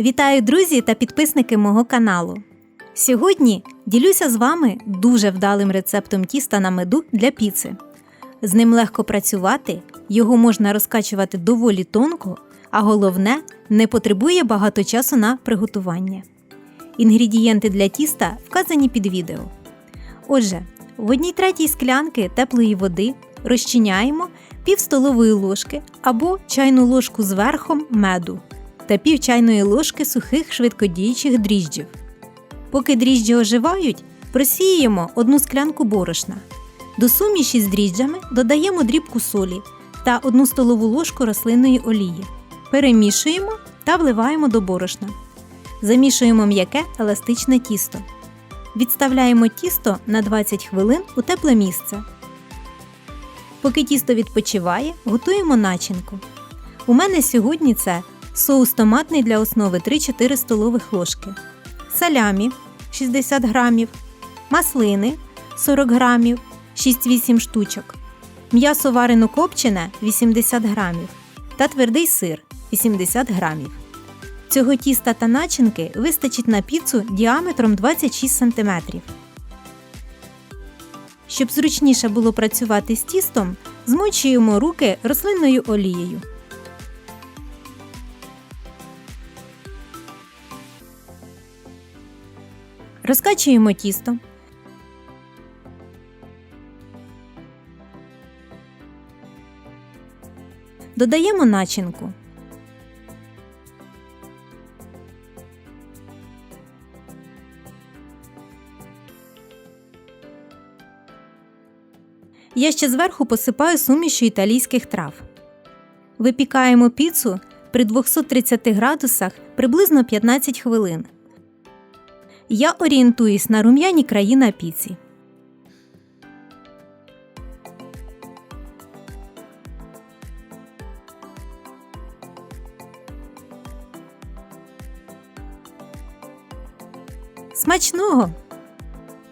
Вітаю друзі та підписники мого каналу. Сьогодні ділюся з вами дуже вдалим рецептом тіста на меду для піци. З ним легко працювати, його можна розкачувати доволі тонко, а головне, не потребує багато часу на приготування. Інгредієнти для тіста вказані під відео. Отже, в одній третій склянки теплої води розчиняємо пів столової ложки або чайну ложку з верхом меду та пів чайної ложки сухих швидкодіючих дріжджів. Поки дріжджі оживають, просіємо одну склянку борошна. До суміші з дріжджами додаємо дрібку солі та одну столову ложку рослинної олії. Перемішуємо та вливаємо до борошна. Замішуємо м'яке еластичне тісто. Відставляємо тісто на 20 хвилин у тепле місце. Поки тісто відпочиває, готуємо начинку. У мене сьогодні це соус томатний для основи 3-4 столових ложки, салямі 60 грамів, маслини 40 грамів, 6-8 штучок, м'ясо варено копчене 80 грамів та твердий сир 80 грамів. Цього тіста та начинки вистачить на піцу діаметром 26 см. Щоб зручніше було працювати з тістом, змочуємо руки рослинною олією. Розкачуємо тісто. Додаємо начинку. Я ще зверху посипаю сумішю італійських трав. Випікаємо піцу при 230 градусах приблизно 15 хвилин. Я орієнтуюсь на рум'яні краї на піці. Смачного!